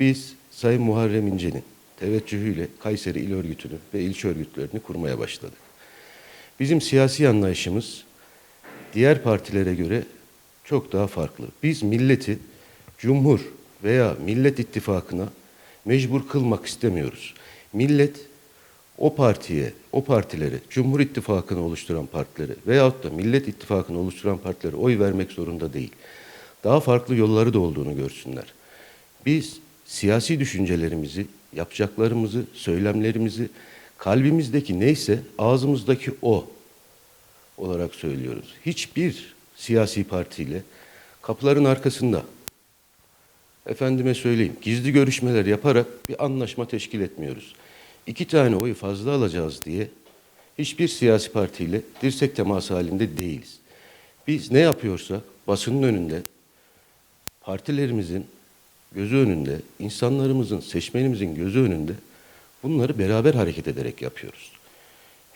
Biz Sayın Muharrem İnce'nin teveccühüyle Kayseri İl Örgütü'nü ve ilçe örgütlerini kurmaya başladık. Bizim siyasi anlayışımız diğer partilere göre çok daha farklı. Biz milleti Cumhur veya Millet İttifakı'na mecbur kılmak istemiyoruz. Millet o partiye, o partilere, Cumhur İttifakı'nı oluşturan partilere veyahut da Millet İttifakı'nı oluşturan partilere oy vermek zorunda değil. Daha farklı yolları da olduğunu görsünler. Biz siyasi düşüncelerimizi, yapacaklarımızı, söylemlerimizi, kalbimizdeki neyse ağzımızdaki o olarak söylüyoruz. Hiçbir siyasi partiyle kapıların arkasında efendime söyleyeyim gizli görüşmeler yaparak bir anlaşma teşkil etmiyoruz. İki tane oyu fazla alacağız diye hiçbir siyasi partiyle dirsek teması halinde değiliz. Biz ne yapıyorsak basının önünde, partilerimizin gözü önünde, insanlarımızın, seçmenimizin gözü önünde bunları beraber hareket ederek yapıyoruz.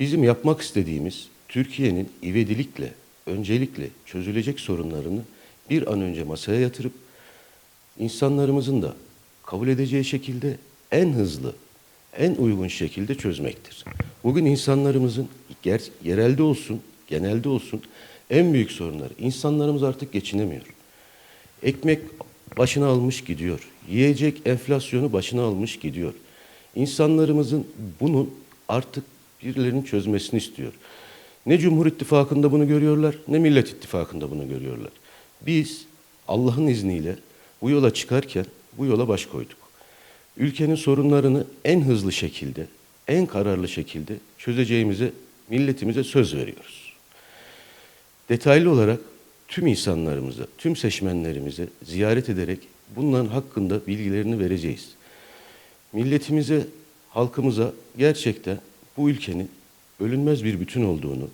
Bizim yapmak istediğimiz Türkiye'nin ivedilikle, öncelikle çözülecek sorunlarını bir an önce masaya yatırıp insanlarımızın da kabul edeceği şekilde en hızlı, en uygun şekilde çözmektir. Bugün insanlarımızın ger- yerelde olsun, genelde olsun en büyük sorunları. İnsanlarımız artık geçinemiyor. Ekmek başına almış gidiyor. Yiyecek enflasyonu başına almış gidiyor. İnsanlarımızın bunu artık birilerinin çözmesini istiyor. Ne Cumhur İttifakı'nda bunu görüyorlar, ne Millet İttifakı'nda bunu görüyorlar. Biz Allah'ın izniyle bu yola çıkarken bu yola baş koyduk. Ülkenin sorunlarını en hızlı şekilde, en kararlı şekilde çözeceğimize, milletimize söz veriyoruz. Detaylı olarak tüm insanlarımıza, tüm seçmenlerimize ziyaret ederek bunların hakkında bilgilerini vereceğiz. Milletimize, halkımıza gerçekten bu ülkenin bölünmez bir bütün olduğunu,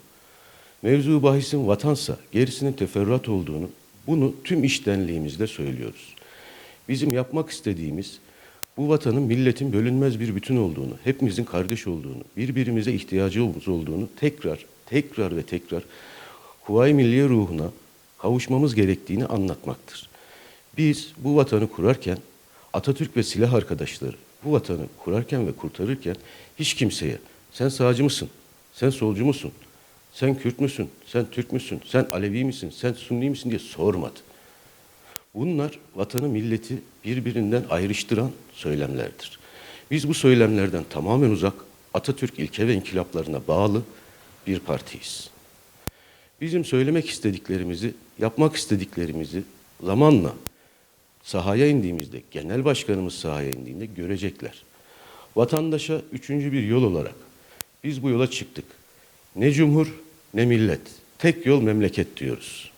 mevzu bahisin vatansa gerisinin teferruat olduğunu bunu tüm iştenliğimizle söylüyoruz. Bizim yapmak istediğimiz bu vatanın milletin bölünmez bir bütün olduğunu, hepimizin kardeş olduğunu, birbirimize ihtiyacımız olduğunu tekrar, tekrar ve tekrar Kuvayi Milliye ruhuna kavuşmamız gerektiğini anlatmaktır. Biz bu vatanı kurarken Atatürk ve silah arkadaşları bu vatanı kurarken ve kurtarırken hiç kimseye sen sağcı mısın, sen solcu musun, sen Kürt müsün, sen Türk müsün, sen Alevi misin, sen Sunni misin diye sormadı. Bunlar vatanı milleti birbirinden ayrıştıran söylemlerdir. Biz bu söylemlerden tamamen uzak, Atatürk ilke ve inkılaplarına bağlı bir partiyiz. Bizim söylemek istediklerimizi, yapmak istediklerimizi zamanla sahaya indiğimizde, genel başkanımız sahaya indiğinde görecekler. Vatandaşa üçüncü bir yol olarak biz bu yola çıktık. Ne cumhur ne millet. Tek yol memleket diyoruz.